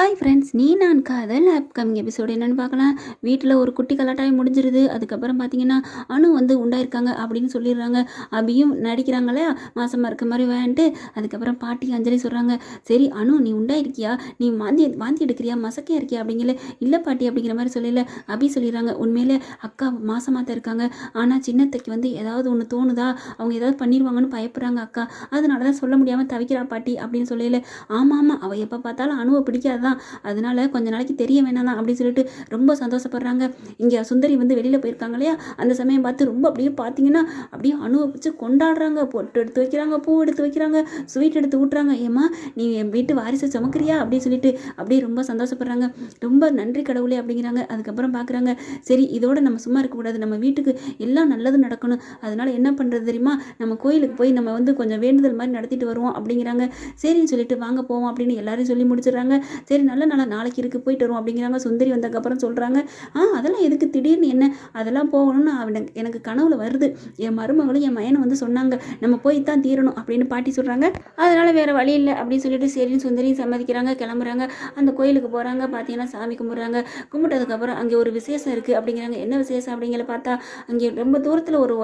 Hi friends நீ நான் காதல் அப்கமிங் எபிசோடு என்னென்னு பார்க்கலாம். வீட்டில் ஒரு குட்டி கலாட்டாய் முடிஞ்சிருது. அதுக்கப்புறம் பார்த்தீங்கன்னா அணு வந்து உண்டாயிருக்காங்க அப்படின்னு சொல்லிடுறாங்க. அபியும் நடிக்கிறாங்களே மாசமாக இருக்க மாதிரி வேன்ட்டு. அதுக்கப்புறம் பாட்டி அஞ்சலி சொல்கிறாங்க சரி அணு நீ உண்டாயிருக்கியா? நீ வாந்தி வாந்தி எடுக்கிறியா? மசக்கையா இருக்கியா? அப்படிங்கல. இல்லை பாட்டி அப்படிங்கிற மாதிரி சொல்லல. அபி சொல்லிடுறாங்க உண்மையிலே அக்கா மாசமாக தான் இருக்காங்க. ஆனால் சின்னத்தைக்கு வந்து ஏதாவது ஒன்று தோணுதா? அவங்க ஏதாவது பண்ணிடுவாங்கன்னு பயப்படுறாங்க அக்கா. அதனால தான் சொல்ல முடியாமல் தவிக்கிறா பாட்டி அப்படின்னு சொல்லல. ஆமாம் ஆமாம் அவள் எப்போ பார்த்தாலும் அணுவை பிடிக்காதான் தான். அதனால கொஞ்ச நாளைக்கு தெரிய வேணாம் அப்படின்னு சொல்லிட்டு ரொம்ப சந்தோஷப்படுறாங்க. இங்கே சுந்தரி வந்து வெளியில் போயிருக்காங்க இல்லையா? அந்த சமயம் பார்த்து ரொம்ப அப்படியே பார்த்தீங்கன்னா அப்படியே அனுபவிச்சு கொண்டாடுறாங்க. பொட்டு எடுத்து வைக்கிறாங்க பூ எடுத்து வைக்கிறாங்க ஸ்வீட் எடுத்து ஊட்டுறாங்க. ஏம்மா நீ என் வீட்டு வாரிசை சுமக்கிறியா? அப்படின்னு சொல்லிட்டு அப்படியே ரொம்ப சந்தோஷப்படுறாங்க. ரொம்ப நன்றி கடவுளே அப்படிங்கிறாங்க. அதுக்கப்புறம் பார்க்குறாங்க சரி இதோட நம்ம சும்மா இருக்கக்கூடாது நம்ம வீட்டுக்கு எல்லாம் நல்லது நடக்கணும். அதனால என்ன பண்ணுறது தெரியுமா? நம்ம கோயிலுக்கு போய் நம்ம வந்து கொஞ்சம் வேண்டுதல் மாதிரி நடத்திட்டு வருவோம் அப்படிங்கிறாங்க. சரின்னு சொல்லிட்டு வாங்க போவோம் அப்படின்னு எல்லாரையும் சொல்லி முடிச்சிடுறாங்க. சரி நல்ல நாளா நாளைக்கு இருக்குது போயிட்டு வருவோம் அப்படிங்கிறாங்க. சுந்தரி வந்ததுக்கப்புறம் சொல்கிறாங்க ஆ அதெல்லாம் எதுக்கு? திடீர்னு என்ன? அதெல்லாம் போகணும்னு அவனுக்கு எனக்கு கனவுல வருது. என் மருமகளும் என் மயனும் வந்து சொன்னாங்க நம்ம போய் தான் தீரணும் அப்படின்னு பாட்டி சொல்கிறாங்க அதனால் வேறு வழி இல்லை அப்படின்னு சொல்லிட்டு சரின்னு சுந்தரியும் சம்மதிக்கிறாங்க கிளம்புறாங்க. அந்த கோயிலுக்கு போகிறாங்க பார்த்தீங்கன்னா சாமி கும்பிட்றாங்க. கும்பிட்டதுக்கப்புறம் அங்கே ஒரு விசேஷம் இருக்குது அப்படிங்கிறாங்க. என்ன விசேஷம் அப்படிங்கிற பார்த்தா அங்கே ரொம்ப தூரத்தில் ஒரு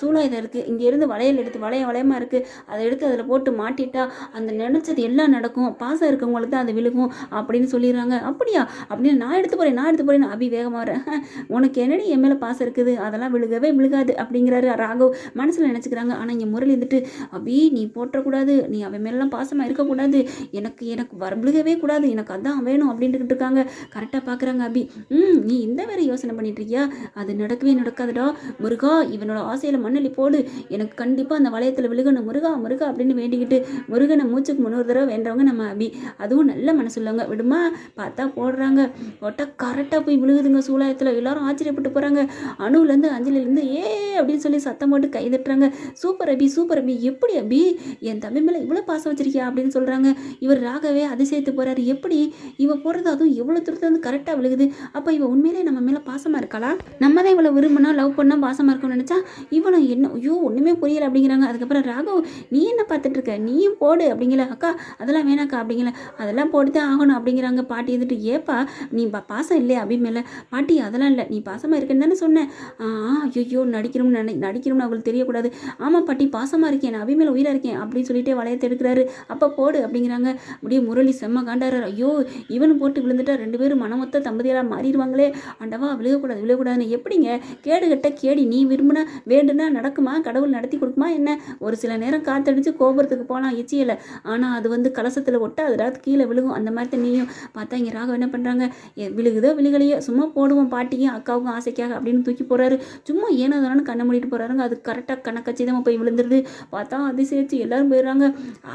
சூழாயுதம் இருக்குது இங்கேருந்து வளையல் எடுத்து வளைய வளையமாக இருக்குது அதை எடுத்து அதில் போட்டு மாட்டிட்டா அந்த நினச்சது எல்லாம் நடக்கும். பாசம் இருக்கவங்களுக்கு தான் அது விழுகும். அப்படின்னு சொல்லிடுறாங்க. அப்படியா? அப்படின்னு நான் எடுத்து போகிறேன் நான் எடுத்து போகிறேன் அபி வேகமாக வரேன் உனக்கு என்னடி என் மேலே பாசம் இருக்குது? அதெல்லாம் விழுகவே விழுகாது அப்படிங்கிறாரு ராகவ். மனசில் நினச்சிக்கிறாங்க. ஆனால் இங்கே முரளி இருந்துட்டு அபி நீ போட்டக்கூடாது நீ அவன் மேலாம் பாசமாக இருக்கக்கூடாது. எனக்கு எனக்கு வர விழுகவே கூடாது. எனக்கு அதான் வேணும் அப்படின்ட்டு இருக்காங்க. கரெக்டாக பார்க்குறாங்க அபி. ம் நீ இந்த வேறு யோசனை பண்ணிட்டு இருக்கியா அது நடக்கவே நடக்காதுடா. முருகா இவனோட ஆசையில் மண்ணலி போடு. எனக்கு கண்டிப்பாக அந்த வளையத்தில் விழுகணும். முருகா முருகா அப்படின்னு வேண்டிக்கிட்டு முருகனை மூச்சுக்கு முன்னூறு தடவை வேண்டவங்க நம்ம அபி. அதுவும் நல்ல மனசுள்ளவங்க. விடுமா? பார்த்தா போடுறாங்க. போட்டால் கரெக்டாக போய் விழுகுதுங்க சூலாயத்தில். எல்லாரும் ஆச்சரியப்பட்டு போகிறாங்க அணுலேருந்து அஞ்சலிலேருந்து ஏ அப்படின்னு சொல்லி சத்தம் போட்டு கை தட்டுறாங்க. சூப்பர் அபி சூப்பர் அபி எப்படி அபி? என் தம்பி மேலே இவ்வளோ பாசம் வச்சிருக்கியா? அப்படின்னு சொல்கிறாங்க இவர் ராகவே அதிசயத்து போகிறாரு எப்படி? இவ போடுறது அதுவும் எவ்வளோ தூரத்துல வந்து கரெக்டாக விழுகுது. அப்போ இவ உண்மையிலே நம்ம மேலே பாசமாக இருக்காளா? நம்ம தான் இவ்வளோ விரும்பினா லவ் பண்ணால் பாசமாக இருக்கும்னு நினச்சா இவனை என்ன ஐயோ ஒன்றுமே புரியல அப்படிங்கிறாங்க. அதுக்கப்புறம் ராகவ் நீ என்ன பார்த்துட்டு இருக்க? நீயும் போடு அப்படிங்கிற அக்கா அதெல்லாம் வேணாக்கா அப்படிங்கிற அதெல்லாம் போட்டு தான் ஆகணும். அப்படிங்கிறாங்க. பாட்டி இருந்துட்டு ஏப்பா நீ பா பாசம் இல்லையா? அபி மேலே பாட்டி அதெல்லாம் இல்லை. நீ பாசமாக இருக்கேன்னு தானே சொன்னேன் ஆ ஐயோ நடிக்கணும்னு நினை நடிக்கணும்னு அவங்களுக்கு தெரியக்கூடாது. ஆமாம் பாட்டி பாசமாக இருக்கேன். நான் மேலே உயிராக இருக்கேன். அப்படின்னு சொல்லிட்டு வளையத்தை எடுக்கிறாரு. அப்போ போடு அப்படிங்கிறாங்க. அப்படியே முரளி செம்ம காண்டாரு ஐயோ இவனு போட்டு விழுந்துட்டா ரெண்டு பேரும் மனமொத்த தம்பதியெல்லாம் மாறிடுவாங்களே. ஆண்டவா விழுகக்கூடாது விழுகக்கூடாதுன்னு எப்படிங்க? கேடு கட்ட கேடி நீ விரும்பினா வேண்டுனா நடக்குமா? கடவுள் நடத்தி கொடுக்குமா என்ன? ஒரு சில நேரம் காத்தடிச்சு கோபுரத்துக்கு போகலாம் எச்சியல. ஆனால் அது வந்து கலசத்தில் ஒட்டாதுடா கீழே விழுகும். அந்த மாதிரி நீயும் பார்த்தா இங்கே ராகவ் என்ன பண்ணுறாங்க விழுகுதோ விழுகலையோ சும்மா போடுவோம் பாட்டியும் அக்காவுக்கும் ஆசைக்காக அப்படின்னு தூக்கி போகிறாரு சும்மா ஏனோ தானே கண்ணை மூடிட்டு போகிறாருங்க அது கரெக்டாக கணக்கச்சிதமாக போய் விழுந்துருது. பார்த்தா அதிசயிச்சு எல்லாரும் போயிடுறாங்க.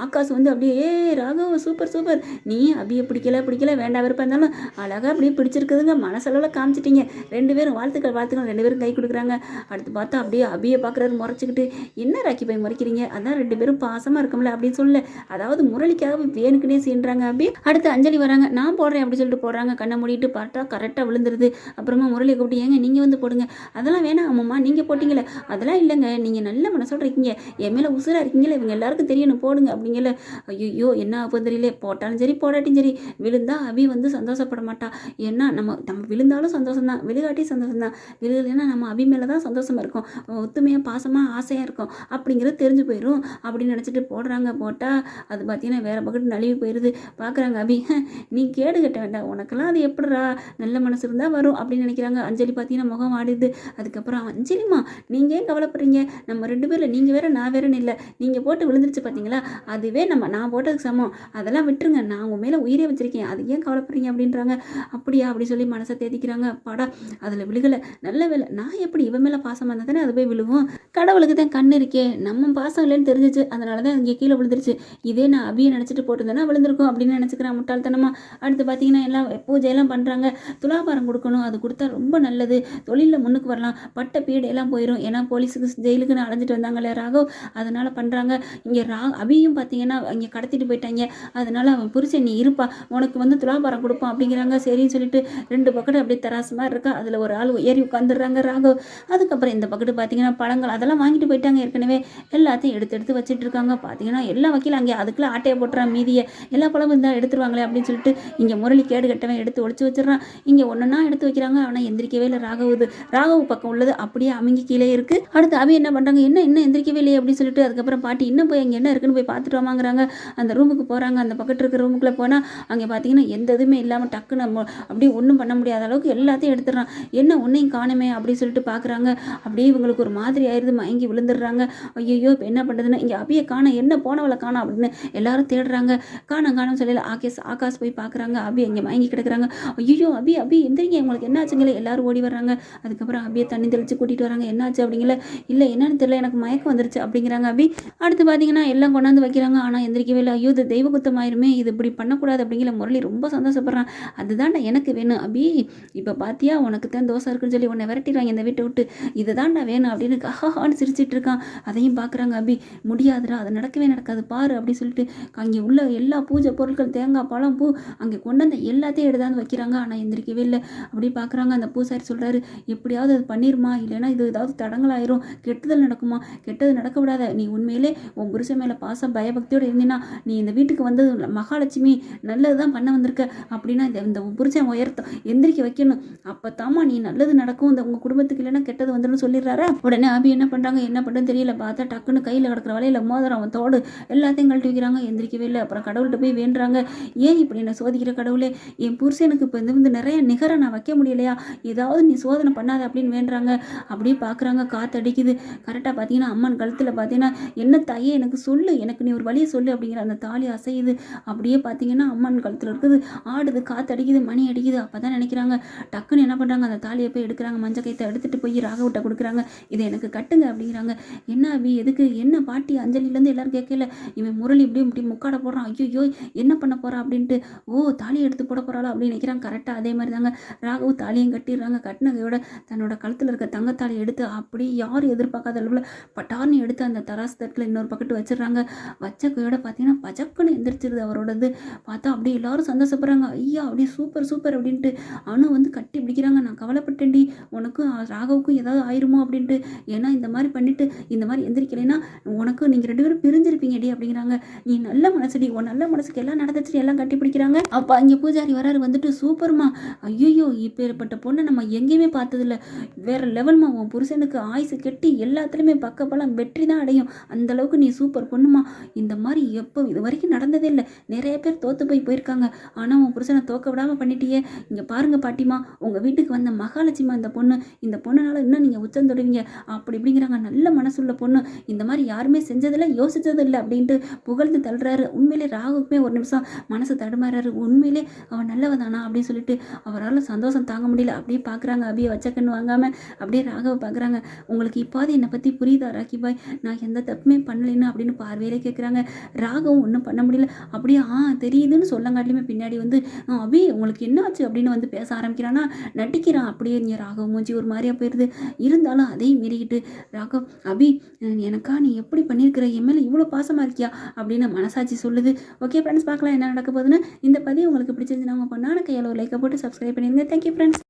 ஆகாஷ் வந்து அப்படியே ஏ ராகவ் சூப்பர் சூப்பர் நீ அபியை பிடிக்கல பிடிக்கல வேண்டாம் விருப்பம் இருந்தாலும் அழகாக அப்படியே பிடிச்சிருக்குதுங்க. மனசளவில் காமிச்சிட்டீங்க. ரெண்டு பேரும் வாழ்த்துக்கள் வாழ்த்துக்கள். ரெண்டு பேரும் கை கொடுக்குறாங்க. அடுத்து பார்த்தா அப்படியே அபியை பார்க்குறாரு முறைச்சிக்கிட்டு. என்ன ராக்கி போய் முறைக்கிறீங்க? அதான் ரெண்டு பேரும் பாசமாக இருக்கும்ல அப்படின்னு சொல்லல. அதாவது முரளிக்காக வேணுக்குனே சீன்றாங்க அப்படி அடுத்து அஞ்சலி வராங்க. நான் போடுறேன் அப்படி சொல்லிட்டு போடுறாங்க. கண்ணை மூடிட்டு பார்த்தா கரெக்டாக விழுந்துருது. அப்புறமா முரளி கூப்பிட்டு ஏங்க நீங்கள் வந்து போடுங்க. அதெல்லாம் வேணாம் அம்மம்மா நீங்கள் போட்டிங்களே அதெல்லாம் இல்லைங்க. நீங்கள் நல்ல மனசோட இருக்கீங்க. என் மேலே உசுராக இருக்கீங்களே இவங்க எல்லாருக்கும் தெரியணும். போடுங்க. அப்படிங்கல. ஐயோ என்ன ஆகும் தெரியல. போட்டாலும் சரி போடாட்டியும் சரி. விழுந்தா அபி வந்து சந்தோஷப்பட மாட்டா. ஏன்னா நம்ம நம்ம விழுந்தாலும் சந்தோஷம் தான் விழுகாட்டி சந்தோஷம் தான் விழுகலைன்னா நம்ம அபி மேலே தான் சந்தோஷமாக இருக்கும். ஒத்துமையாக பாசமாக ஆசையாக இருக்கும். அப்படிங்கிறது தெரிஞ்சு போயிடும் அப்படின்னு நினச்சிட்டு போடுறாங்க. போட்டால் அது பார்த்தீங்கன்னா வேறு பக்கத்து நழுவி போயிடுது பார்க்குறாங்க அபி. நீ கேடு கட்ட வேண்டாம். உனக்கெல்லாம் அது எப்படிடா நல்ல மனசு இருந்தால் வரும் அப்படின்னு நினைக்கிறாங்க. அஞ்சலி பார்த்தீங்கன்னா முகம் ஆடிடுது அதுக்கப்புறம் அஞ்சலிமா நீங்கள் ஏன் கவலைப்படுறீங்க? நம்ம ரெண்டு பேரில் நீங்கள் வேற நான் வேறேன்னு இல்லை. நீங்கள் போட்டு விழுந்துருச்சு பார்த்தீங்களா அதுவே நம்ம நான் போட்டதுக்கு சமம். அதெல்லாம் விட்டுருங்க. நான் உங்கள் மேலே உயிரே வச்சுருக்கேன். அது ஏன் கவலைப்படுறீங்க அப்படின்றாங்க. அப்படியா? அப்படி சொல்லி மனசை தேதிக்கிறாங்க படா அதில் விழுகலை. நல்ல வேலை நான் எப்படி இவன் மேலே பாசமாக இருந்தால் தானே அது போய் விழுவோம்? கடவுளுக்கு தான் கண் இருக்கே. நம்ம பாசம் இல்லைன்னு தெரிஞ்சிச்சு. அதனால தான் இங்கே கீழே விழுந்துருச்சு. இதே நான் அபியை நினச்சிட்டு போட்டிருந்தேன்னா விழுந்திருக்கும் அப்படின்னு நினச்சிக்கிறேன் முட்டாள்தனமா அடுத்து பார்த்தீங்கன்னா எல்லாம் பூஜையெல்லாம் பண்ணுறாங்க துலாபாரம் கொடுக்கணும் அது கொடுத்தா ரொம்ப நல்லது. தொழிலில் முன்னுக்கு வரலாம். பட்ட பீடு எல்லாம் போயிடும் ஏன்னா போலீஸுக்கு ஜெயிலுக்குன்னு அலைஞ்சிட்டு வந்தாங்களே ராகவ் அதனால் பண்ணுறாங்க இங்கே ரா அபியும் பார்த்தீங்கன்னா இங்கே கடத்திட்டு போயிட்டாங்க. அதனால் அவன் புருஷன் நீ இருப்பா. உனக்கு வந்து துலாபாரம் கொடுப்பான் அப்படிங்கிறாங்க. சரின்னு சொல்லிட்டு ரெண்டு பக்கெட் அப்படியே தராசு மாதிரி இருக்கா. அதில் ஒரு ஆள் ஏறி உட்காந்துடுறாங்க ராகவ். அதுக்கப்புறம் இந்த பக்கத்து பார்த்தீங்கன்னா பழங்கள் அதெல்லாம் வாங்கிட்டு போயிட்டாங்க ஏற்கனவே. எல்லாத்தையும் எடுத்து எடுத்து வச்சுட்டு இருக்காங்க. பார்த்தீங்கன்னா எல்லா வக்கீலும் அங்கே அதுக்குள்ளே ஆட்டையை போட்டுறான். மீதியை எல்லா பழமும் இருந்தால் எடுத்துருவாங்களே அப்படின்னு அப்படின்னு சொல்லிட்டு இங்கே முரளி கேடு கட்டவன் எடுத்து ஒழிச்சு வச்சிடறான். இங்கே ஒன்றுனா எடுத்து வைக்கிறாங்க ஆனால் எந்திரிக்கவே இல்லை ராகவுது. ராகவு பக்கம் உள்ளது அப்படியே அமைங்கி கீழே இருக்கு. அடுத்து அபி என்ன பண்ணுறாங்க என்ன இன்னும் எந்திரிக்கவே இல்லையே அப்படின்னு சொல்லிட்டு அதுக்கப்புறம் பாட்டி இன்னும் போய் அங்கே என்ன இருக்குன்னு போய் பார்த்துட்டு வாங்குறாங்க அந்த ரூமுக்கு போகிறாங்க அந்த பக்கத்து இருக்கிற ரூமுக்குள்ளே போனால் அங்கே பார்த்தீங்கன்னா எந்த இதுவுமே இல்லாமல் டக்குன்னு நம்ம அப்படியே ஒன்றும் பண்ண முடியாத அளவுக்கு எல்லாத்தையும் எடுத்துடுறான். என்ன ஒன்றையும் காணுமே அப்படின்னு சொல்லிட்டு பார்க்குறாங்க அப்படியே இவங்களுக்கு ஒரு மாதிரி ஆயிடுது மயங்கி விழுந்துடுறாங்க. ஐயோ இப்போ என்ன பண்ணுறதுன்னு இங்கே அபியை காண என்ன போனவளை காணோம் அப்படின்னு எல்லாரும் தேடுறாங்க. காணோம் காணும் சொல்லல. ஆகேஷ் ஆகாஷ் போய் பார்க்குறாங்க. அபி அங்கே மயங்கி கிடக்குறாங்க. ஐயோ அபி அபி எந்திரிங்க. உங்களுக்கு என்ன ஆச்சுங்களே எல்லாரும் ஓடி வர்றாங்க. அதுக்கப்புறம் அபியை தண்ணி தெளித்து கூட்டிகிட்டு வராங்க. என்னாச்சு அப்படிங்கல? இல்லை என்னன்னு தெரியல. எனக்கு மயக்கம் வந்துருச்சு அப்படிங்கிறாங்க அபி. அடுத்து பார்த்தீங்கன்னா எல்லாம் கொண்டாந்து வைக்கிறாங்க. ஆனால் எந்திரிக்கவே இல்லை. ஐயோ இது தெய்வ குத்தமாயிருமே இது இப்படி பண்ணக்கூடாது அப்படிங்கிற முரளி ரொம்ப சந்தோஷப்படுறான். அதுதான்டா எனக்கு வேணும். அபி இப்போ பார்த்தியா உனக்கு தான் தோசை இருக்குன்னு சொல்லி உன்னை விரட்டிடுவாங்க இந்த வீட்டை விட்டு. இதுதான்டா வேணும் அப்படின்னு கஹான்னு சிரிச்சிட்டு இருக்கான். அதையும் பார்க்குறாங்க அபி. முடியாதுடா. அது நடக்கவே நடக்காது. பாரு அப்படின்னு சொல்லிட்டு அங்கே உள்ள எல்லா பூஜை பொருட்கள் தேங்காய் பழம் பூ அங்கே கொண்டு வந்த எல்லாத்தையும் எடுத்தாந்து வைக்கிறாங்க. ஆனால் எந்திரிக்கவே இல்லை. அப்படி பார்க்குறாங்க. அந்த பூசாரி சொல்கிறாரு எப்படியாவது அது பண்ணிருமா? இல்லைன்னா இது ஏதாவது தடங்களாயிரும் கெட்டுதல் நடக்குமா? கெட்டது நடக்க விடாத. நீ உண்மையிலே உன் புருஷன் மேலே பாசம் பயபக்தியோடு இருந்தீன்னா நீ இந்த வீட்டுக்கு வந்தது மகாலட்சுமி நல்லது தான் பண்ண வந்திருக்க. அப்படின்னா இந்த இந்த புருஷன் உயர்த்த எந்திரிக்க வைக்கணும். அப்போ தாமா நீ நல்லது நடக்கும். இந்த உங்கள் குடும்பத்துக்கு இல்லைன்னா கெட்டது வந்துடும் சொல்லிடுறாரா? உடனே அபி என்ன பண்ணுறாங்க என்ன பண்ணுறதுன்னு தெரியல. பார்த்தா டக்குன்னு கையில் கிடக்கிற வலையில் மோதிரம் அவன் தோடு எல்லாத்தையும் கழட்டி வைக்கிறாங்க. எந்திரிக்கவே இல்லை. அப்புறம் கடவுள்கிட்ட போய் வேண்டுறாங்க. ஏன் இப்படி என்ன சோதிக்கிற கடவுளே என் புருஷனுக்கு இப்போ இந்த வந்து நிறைய நிகரை நான் வைக்க முடியலையா? ஏதாவது நீ சோதனை பண்ணாத அப்படின்னு வேண்டுறாங்க. அப்படியே பார்க்குறாங்க காற்று அடிக்குது. கரெக்டாக பார்த்தீங்கன்னா அம்மன் கழுத்தில் பார்த்தீங்கன்னா என்ன தாயே எனக்கு சொல்லு. எனக்கு நீ ஒரு வழியை சொல்லு அப்படிங்கிற அந்த தாலி அசையுது. அப்படியே பார்த்தீங்கன்னா அம்மன் கழுத்தில் இருக்குது. ஆடுது காற்று அடிக்குது மணி அடிக்குது. அப்போ தான் நினைக்கிறாங்க. டக்குன்னு என்ன பண்ணுறாங்க அந்த தாலியை போய் எடுக்கிறாங்க. மஞ்சள் கைத்தை எடுத்துகிட்டு போய் ராகவிட்ட கொடுக்குறாங்க. இதை எனக்கு கட்டுங்க அப்படிங்கிறாங்க. என்ன அபி? எதுக்கு? என்ன பாட்டி? அஞ்சலிலேருந்து எல்லாரும் கேட்கல. இவன் முரளி இப்படி இப்படி முக்காட போடுறான். ஐயோ என்ன பண்ண போகிறான் அப்படின்ட்டு ஓ தாலி எடுத்து போட போகிறாளா அப்படின்னு நினைக்கிறாங்க. கரெக்டாக அதே மாதிரி தாங்க. ராகவும் தாலியும் கட்டிடுறாங்க. கட்டினகையோட தன்னோட கழுத்தில் இருக்க தங்கத்தாலி எடுத்து அப்படி யாரும் எதிர்பார்க்காத அளவில் பட்டார்னு எடுத்து அந்த தராசு தட்டில் இன்னொரு பக்கத்து வச்சிடுறாங்க. வச்ச கையோட பார்த்தீங்கன்னா பச்சக்குன்னு எந்திரிச்சிருது அவரோடது. பார்த்தா அப்படியே எல்லாரும் சந்தோஷப்படுறாங்க. ஐயா அப்படியே சூப்பர் சூப்பர் அப்படின்ட்டு. அணு வந்து கட்டி பிடிக்கிறாங்க. நான் கவலைப்பட்டேன்டி. உனக்கும் ராகவுக்கும் ஏதாவது ஆயிருமோ? அப்படின்ட்டு. ஏன்னா இந்த மாதிரி பண்ணிட்டு இந்த மாதிரி எந்திரிக்கலைன்னா உனக்கு நீங்கள் ரெண்டு பேரும் பிரிஞ்சிருப்பீங்கடி அப்படிங்கிறாங்க. நீ நல்ல மனசுடி. உன் நல்ல மனசுக்கு எல்லாம் நடந்துச்சு எல்லாம் கட்டி பிடிக்கிறாங்க அப்போ அங்கே பூஜாரி வராரு வந்துட்டு சூப்பர்மா. ஐயோ இப்பேற்பட்ட பொண்ணை நம்ம எங்கேயுமே பார்த்ததில்ல. வேற லெவல்மா உன் புருஷனுக்கு ஆயுசு கெட்டி எல்லாத்துலேயுமே பக்கப்பெல்லாம் வெற்றி தான் அடையும். அந்த அளவுக்கு நீ சூப்பர் பொண்ணுமா. இந்த மாதிரி எப்போ இது வரைக்கும் நடந்ததே இல்லை. நிறைய பேர் தோத்து போய் போயிருக்காங்க. ஆனால் உன் புருஷனை தோக்க விடாமல் பண்ணிட்டியே. இங்கே பாருங்க பாட்டிமா உங்கள் வீட்டுக்கு வந்த மகாலட்சுமா இந்த பொண்ணு. இந்த பொண்ணுனால இன்னும் நீங்கள் உச்சம் தொடுவீங்க. அப்படி இப்படிங்கிறாங்க. நல்ல மனசுள்ள பொண்ணு. இந்த மாதிரி யாருமே செஞ்சதில்லை யோசிச்சதில்லை அப்படின்ட்டு புகழ்ந்து தள்ளுறாரு. உண்மையிலே ராகுக்குமே ஒரு நிமிஷம் மனசு தடுமாறாரு. உண்மையிலே அவன் நல்லவதானா அப்படின்னு சொல்லிட்டு அவரால் சந்தோஷம் தாங்க முடியல. அப்படியே பார்க்குறாங்க அப்படியே வச்ச கண்ணு வாங்காமல் அப்படியே ராகவை பார்க்குறாங்க உங்களுக்கு இப்போது என்னை பற்றி புரியுதா ராக்கி பாய் நான் எந்த தப்புமே பண்ணலைன்னு அப்படின்னு பார்வையிலே கேட்குறாங்க ராகவும் ஒன்றும் பண்ண முடியல. அப்படியே ஆ தெரியுதுன்னு சொல்லங்காட்டிலுமே பின்னாடி வந்து "ஆ, அபி உங்களுக்கு என்ன ஆச்சு? அப்படின்னு வந்து பேச ஆரம்பிக்கிறான்னா நட்டிக்கிறான் அப்படியே நீ ராகவ மூஞ்சி ஒரு மாதிரியாக போயிடுது இருந்தாலும் அதையும் மீறிக்கிட்டு ராகவ் அபி எனக்கா நீ எப்படி பண்ணியிருக்கிற? என் மேலே இவ்வளோ பாசமாக இருக்கியா? அப்படின்னு மனசாட்சி சொல்லுது. ஓகே ஃப்ரெண்ட்ஸ் பார்க்கலாம். என்ன நடக்க போகுதுன்னு? இந்த பதிவு உங்களுக்கு பிடிச்சிருந்துச்சுன்னா உங்கள் பொண்ணான கையில் ஒரு லைக்கை போட்டு சப்ஸ்கிரைப் பண்ணிடுங்க. Thank you friends